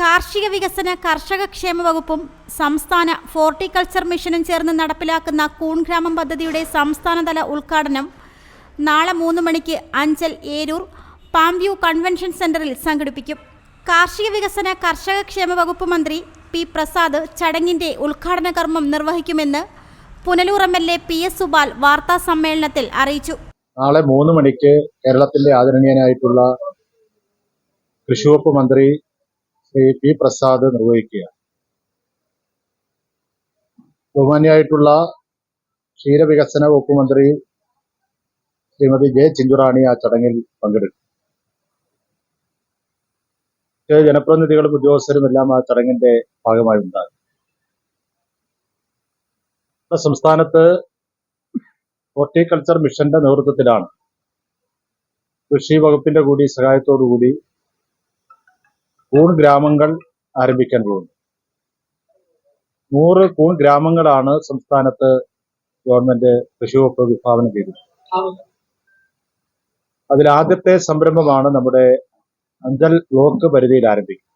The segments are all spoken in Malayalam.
കാർഷിക വികസന കർഷക ക്ഷേമ വകുപ്പും സംസ്ഥാന ഫോർട്ടിക്കൾച്ചർ മിഷനും ചേർന്ന് നടപ്പിലാക്കുന്ന കൂൺഗ്രാമം പദ്ധതിയുടെ സംസ്ഥാനതല ഉദ്ഘാടനം നാളെ മൂന്ന് മണിക്ക് അഞ്ചൽ ഏരൂർ പാംവ്യൂ കൺവെൻഷൻ സെന്ററിൽ സംഘടിപ്പിക്കും. കാർഷിക വികസന കർഷക ക്ഷേമ വകുപ്പ് മന്ത്രി പി പ്രസാദ് ചടങ്ങിന്റെ ഉദ്ഘാടന കർമ്മം നിർവഹിക്കുമെന്ന് Punalur M L A P S Subal വാർത്താ സമ്മേളനത്തിൽ അറിയിച്ചു. നാളെ മൂന്ന് മണിക്ക് കേരളത്തിന്റെ ആദരണീയനായിട്ടുള്ള കൃഷിവകുപ്പ് മന്ത്രി ശ്രീ പി പ്രസാദ് നിർവഹിക്കുക ബഹുമാനിയായിട്ടുള്ള ക്ഷീരവികസന വകുപ്പ് മന്ത്രി ശ്രീമതി ജെ ചിഞ്ചുറാണി ആ ചടങ്ങിൽ പങ്കെടുക്കും. ജനപ്രതിനിധികളും ഉദ്യോഗസ്ഥരും എല്ലാം ആ ചടങ്ങിന്റെ ഭാഗമായി ഉണ്ടാകും സംസ്ഥാനത്ത് ഹോർട്ടിക്കൾച്ചർ മിഷന്റെ നേതൃത്വത്തിലാണ് കൃഷി വകുപ്പിന്റെ കൂടി സഹായത്തോടുകൂടി കൂൺ ഗ്രാമങ്ങൾ ആരംഭിക്കാൻ പോകുന്നു. നൂറ് കൂൺ ഗ്രാമങ്ങളാണ് സംസ്ഥാനത്ത് ഗവൺമെന്റ് കൃഷി വകുപ്പ് വിഭാവനം ചെയ്തത്. അതിൽ ആദ്യത്തെ സംരംഭമാണ് നമ്മുടെ അഞ്ചൽ ബ്ലോക്ക് പരിധിയിൽ ആരംഭിക്കുന്നത്.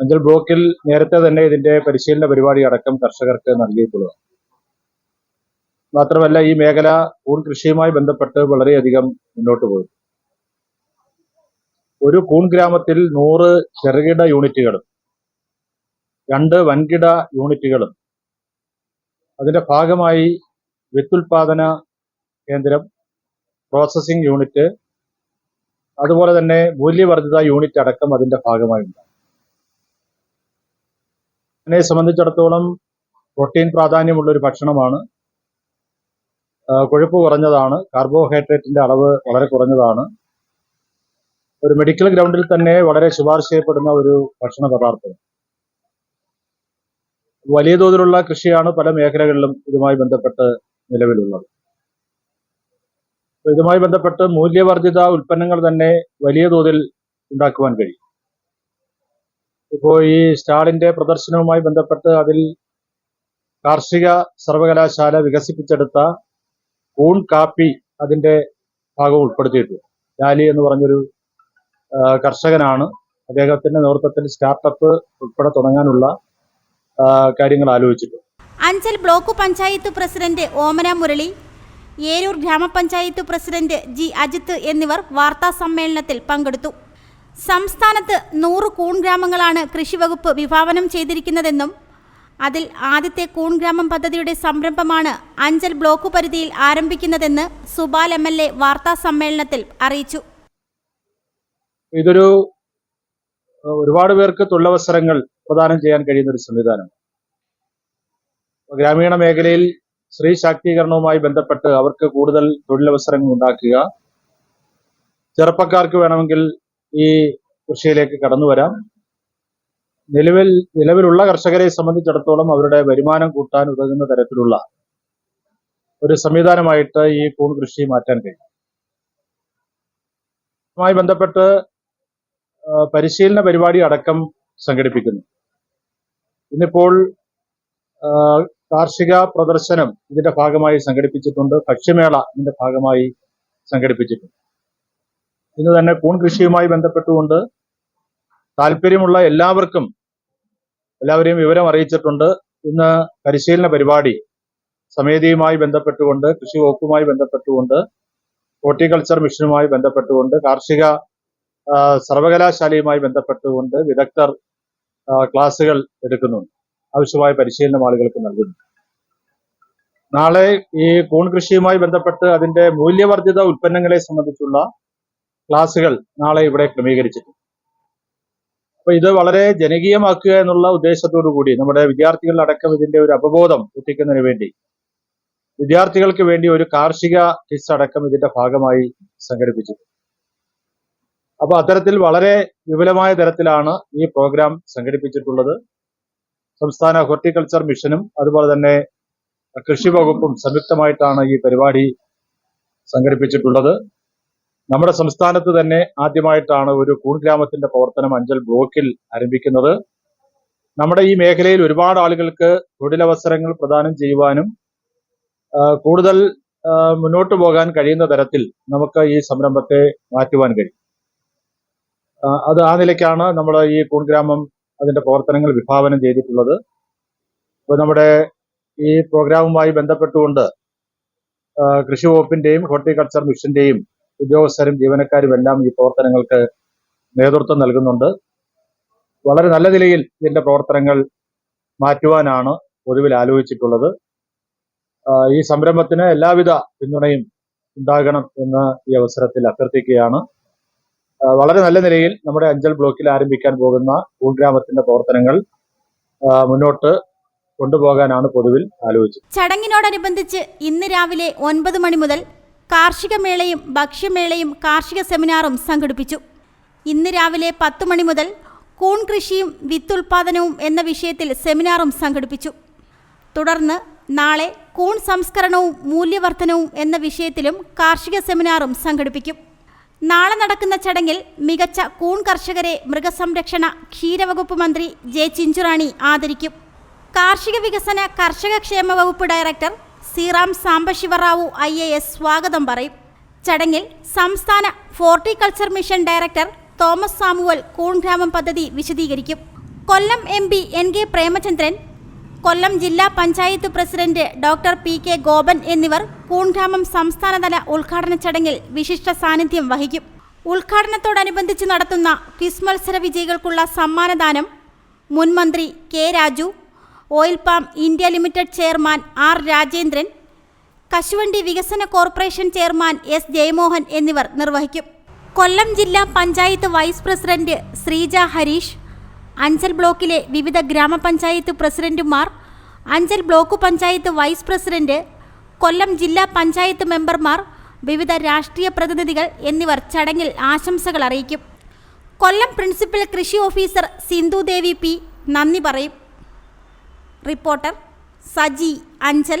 അഞ്ചൽ ബ്ലോക്കിൽ നേരത്തെ തന്നെ ഇതിന്റെ പരിശീലന പരിപാടി അടക്കം കർഷകർക്ക് നൽകിയിട്ടുള്ളതാണ്. മാത്രമല്ല ഈ മേഖല കൂൺ കൃഷിയുമായി ബന്ധപ്പെട്ട് വളരെയധികം മുന്നോട്ട് പോയി. ഒരു കൂൺ ഗ്രാമത്തിൽ നൂറ് ചെറുകിട യൂണിറ്റുകളും രണ്ട് വൻകിട യൂണിറ്റുകളും. അതിന്റെ ഭാഗമായി വിത്തുൽപാദന കേന്ദ്രം പ്രോസസ്സിംഗ് യൂണിറ്റ് അതുപോലെ തന്നെ മൂല്യവർദ്ധിത യൂണിറ്റ് അടക്കം അതിന്റെ ഭാഗമായുണ്ട് എന്നെ സംബന്ധിച്ചിടത്തോളം പ്രോട്ടീൻ പ്രാധാന്യമുള്ള ഒരു ഭക്ഷണമാണ്. കൊഴുപ്പ് കുറഞ്ഞതാണ് കാർബോഹൈഡ്രേറ്റിന്റെ അളവ് വളരെ കുറഞ്ഞതാണ്. ഒരു മെഡിക്കൽ ഗ്രൗണ്ടിൽ തന്നെ വളരെ ശുപാർശ ചെയ്യപ്പെടുന്ന ഒരു ഭക്ഷണ പദാർത്ഥം. വലിയ തോതിലുള്ള കൃഷിയാണ് പല മേഖലകളിലും ഇതുമായി ബന്ധപ്പെട്ട് നിലവിലുള്ളത്. ഇതുമായി ബന്ധപ്പെട്ട് മൂല്യവർദ്ധിത ഉൽപ്പന്നങ്ങൾ തന്നെ വലിയ തോതിൽ ഉണ്ടാക്കുവാൻ കഴിയും. ഇപ്പോ ഈ സ്റ്റാളിന്റെ പ്രദർശനവുമായി ബന്ധപ്പെട്ട് അതിൽ കാർഷിക സർവകലാശാല വികസിപ്പിച്ചെടുത്ത ഊൺ കാപ്പി അതിന്റെ ഭാഗം ഉൾപ്പെടുത്തിയിട്ടുണ്ട്. ലാലി എന്ന് പറഞ്ഞൊരു കർഷകനാണ്. അദ്ദേഹത്തിന്റെ നേതൃത്വത്തിൽ സ്റ്റാർട്ടപ്പ് ഉൾപ്പെടെ തുടങ്ങാനുള്ള കാര്യങ്ങൾ ആലോചിച്ചിട്ടുണ്ട്. അഞ്ചൽ ബ്ലോക്ക് പഞ്ചായത്ത് പ്രസിഡന്റ് ഓമന മുരളി ഏരൂർ ഗ്രാമപഞ്ചായത്ത് പ്രസിഡന്റ് ജി അജിത്ത് എന്നിവർ വാർത്താ സമ്മേളനത്തിൽ പങ്കെടുത്തു. സംസ്ഥാനത്ത് നൂറ് കൂൺ ഗ്രാമങ്ങളാണ് കൃഷിവകുപ്പ് വിഭാവനം ചെയ്തിരിക്കുന്നതെന്നും അതിൽ ആദ്യത്തെ കൂൺ ഗ്രാമം പദ്ധതിയുടെ സംരംഭമാണ് അഞ്ചൽ ബ്ലോക്ക് പരിധിയിൽ ആരംഭിക്കുന്നതെന്ന് സുബാൽ എം എൽ എ വാർത്താ സമ്മേളനത്തിൽ അറിയിച്ചു. ഇതൊരു ഒരുപാട് പേർക്ക് തൊഴിലവസരങ്ങൾ പ്രദാനം ചെയ്യാൻ കഴിയുന്ന ഒരു സംവിധാനമാണ് ഗ്രാമീണ മേഖലയിൽ സ്ത്രീ ശാക്തീകരണവുമായി ബന്ധപ്പെട്ട് അവർക്ക് കൂടുതൽ തൊഴിലവസരങ്ങൾ ഉണ്ടാക്കുക. ചെറുപ്പക്കാർക്ക് വേണമെങ്കിൽ ഈ കൃഷിയിലേക്ക് കടന്നു വരാം. നിലവിൽ നിലവിലുള്ള കർഷകരെ സംബന്ധിച്ചിടത്തോളം അവരുടെ വരുമാനം കൂട്ടാൻ ഉതകുന്ന തരത്തിലുള്ള ഒരു സംവിധാനമായിട്ട് ഈ കൂൺ കൃഷി മാറ്റാൻ കഴിയും. ബന്ധപ്പെട്ട് പരിശീലന പരിപാടി അടക്കം സംഘടിപ്പിക്കുന്നു. ഇന്നിപ്പോൾ കാർഷിക പ്രദർശനം ഇതിന്റെ ഭാഗമായി സംഘടിപ്പിച്ചിട്ടുണ്ട്. ഭക്ഷ്യമേള ഇതിന്റെ ഭാഗമായി സംഘടിപ്പിച്ചിട്ടുണ്ട്. ഇന്ന് തന്നെ കൂൺ കൃഷിയുമായി ബന്ധപ്പെട്ടുകൊണ്ട് താല്പര്യമുള്ള എല്ലാവർക്കും എല്ലാവരെയും വിവരം അറിയിച്ചിട്ടുണ്ട്. ഇന്ന് പരിശീലന പരിപാടി സമിതിയുമായി ബന്ധപ്പെട്ടുകൊണ്ട് കൃഷി വകുപ്പുമായി ബന്ധപ്പെട്ടുകൊണ്ട് ഹോർട്ടിക്കൾച്ചർ മിഷനുമായി ബന്ധപ്പെട്ടുകൊണ്ട് കാർഷിക സർവകലാശാലയുമായി ബന്ധപ്പെട്ടുകൊണ്ട് വിദഗ്ധർ ക്ലാസുകൾ എടുക്കുന്നുണ്ട്. ആവശ്യമായ പരിശീലനം ആളുകൾക്ക് നൽകുന്നു നാളെ ഈ കൂൺ കൃഷിയുമായി ബന്ധപ്പെട്ട് അതിന്റെ മൂല്യവർദ്ധിത ഉൽപ്പന്നങ്ങളെ സംബന്ധിച്ചുള്ള ക്ലാസുകൾ നാളെ ഇവിടെ ക്രമീകരിച്ചിട്ടുണ്ട്. അപ്പൊ ഇത് വളരെ ജനകീയമാക്കുക എന്നുള്ള ഉദ്ദേശത്തോടു കൂടി നമ്മുടെ വിദ്യാർത്ഥികളടക്കം ഇതിന്റെ ഒരു അവബോധം എത്തിക്കുന്നതിന് വേണ്ടി വിദ്യാർത്ഥികൾക്ക് വേണ്ടി ഒരു കാർഷിക കിസ് അടക്കം ഇതിന്റെ ഭാഗമായി സംഘടിപ്പിച്ചു അപ്പൊ അത്തരത്തിൽ വളരെ വിപുലമായ തരത്തിലാണ് ഈ പ്രോഗ്രാം സംഘടിപ്പിച്ചിട്ടുള്ളത്. സംസ്ഥാന ഹോർട്ടിക്കൾച്ചർ മിഷനും അതുപോലെ തന്നെ കൃഷി വകുപ്പും സംയുക്തമായിട്ടാണ് ഈ പരിപാടി സംഘടിപ്പിച്ചിട്ടുള്ളത്. നമ്മുടെ സംസ്ഥാനത്ത് തന്നെ ആദ്യമായിട്ടാണ് ഒരു കൂൺ ഗ്രാമത്തിന്റെ പ്രവർത്തനം അഞ്ചൽ ബ്ലോക്കിൽ ആരംഭിക്കുന്നത്. നമ്മുടെ ഈ മേഖലയിൽ ഒരുപാട് ആളുകൾക്ക് തൊഴിലവസരങ്ങൾ പ്രദാനം ചെയ്യുവാനും കൂടുതൽ മുന്നോട്ട് പോകാൻ കഴിയുന്ന തരത്തിൽ നമുക്ക് ഈ സംരംഭത്തെ മാറ്റുവാൻ കഴിയും. അത് ആ നിലയ്ക്കാണ് നമ്മൾ ഈ കൂൺഗ്രാമം അതിന്റെ പ്രവർത്തനങ്ങൾ വിഭാവനം ചെയ്തിട്ടുള്ളത്. അപ്പൊ നമ്മുടെ ഈ പ്രോഗ്രാമുമായി ബന്ധപ്പെട്ടുകൊണ്ട് കൃഷി വകുപ്പിന്റെയും ഹോർട്ടിക്കൾച്ചർ മിഷന്റെയും ഉദ്യോഗസ്ഥരും ജീവനക്കാരും എല്ലാം ഈ പ്രവർത്തനങ്ങൾക്ക് നേതൃത്വം നൽകുന്നുണ്ട്. വളരെ നല്ല നിലയിൽ ഇതിന്റെ പ്രവർത്തനങ്ങൾ മാറ്റുവാനാണ് പൊതുവിൽ ആലോചിച്ചിട്ടുള്ളത്. ഈ സംരംഭത്തിന് എല്ലാവിധ പിന്തുണയും ഉണ്ടാകണം എന്ന് ഈ അവസരത്തിൽ അഭ്യർത്ഥിക്കുകയാണ്. വളരെ നല്ല നിലയിൽ നമ്മുടെ അഞ്ചൽ ബ്ലോക്കിൽ ആരംഭിക്കാൻ പോകുന്ന ഉൾഗ്രാമത്തിന്റെ പ്രവർത്തനങ്ങൾ മുന്നോട്ട് കൊണ്ടുപോകാനാണ് പൊതുവിൽ ആലോചിച്ചത്. ചടങ്ങിനോടനുബന്ധിച്ച് ഇന്ന് രാവിലെ ഒൻപത് മണി മുതൽ കാർഷിക മേളയും ഭക്ഷ്യമേളയും കാർഷിക സെമിനാറും സംഘടിപ്പിച്ചു. ഇന്ന് രാവിലെ പത്ത് മണി മുതൽ കൂൺ കൃഷിയും വിത്തുൽപാദനവും എന്ന വിഷയത്തിൽ സെമിനാറും സംഘടിപ്പിച്ചു. തുടർന്ന് നാളെ കൂൺ സംസ്കരണവും മൂല്യവർദ്ധനവും എന്ന വിഷയത്തിലും കാർഷിക സെമിനാറും സംഘടിപ്പിക്കും. നാളെ നടക്കുന്ന ചടങ്ങിൽ മികച്ച കൂൺ കർഷകരെ മൃഗസംരക്ഷണ ക്ഷീരവകുപ്പ് മന്ത്രി ജെ ചിഞ്ചുറാണി ആദരിക്കും. കാർഷിക വികസന കർഷക ക്ഷേമ വകുപ്പ് director Seeram Sambasivarao I A S സ്വാഗതം പറയും. ചടങ്ങിൽ സംസ്ഥാന horticulture mission director Thomas Samuel കൂൺ ഗ്രാമം പദ്ധതി വിശദീകരിക്കും. Kollam M P N K Premachandran Kollam ജില്ലാ panchayat president doctor P K Gopan എന്നിവർ കൂൺഗ്രാമം സംസ്ഥാനതല ഉദ്ഘാടന ചടങ്ങിൽ വിശിഷ്ട സാന്നിധ്യം വഹിക്കും. ഉദ്ഘാടനത്തോടനുബന്ധിച്ച് നടത്തുന്ന ക്വിസ് മത്സര വിജയികൾക്കുള്ള സമ്മാനദാനം മുൻമന്ത്രി K Raju oil palm India limited chairman R Rajendran കശുവണ്ടി വികസന കോർപ്പറേഷൻ ചെയർമാൻ എസ് ജയമോഹൻ എന്നിവർ നിർവഹിക്കും. കൊല്ലം ജില്ലാ പഞ്ചായത്ത് വൈസ് പ്രസിഡന്റ് ശ്രീജ ഹരീഷ് അഞ്ചൽ ബ്ലോക്കിലെ വിവിധ ഗ്രാമപഞ്ചായത്ത് പ്രസിഡന്റുമാർ Anchal block panchayat vice president Kollam ജില്ലാ പഞ്ചായത്ത് മെമ്പർമാർ വിവിധ രാഷ്ട്രീയ പ്രതിനിധികൾ എന്നിവർ ചടങ്ങിൽ ആശംസകൾ അറിയിക്കും. കൊല്ലം പ്രിൻസിപ്പൽ കൃഷി ഓഫീസർ സിന്ധു ദേവി പി നന്ദി പറയും. റിപ്പോർട്ടർ സജി അഞ്ചൽ.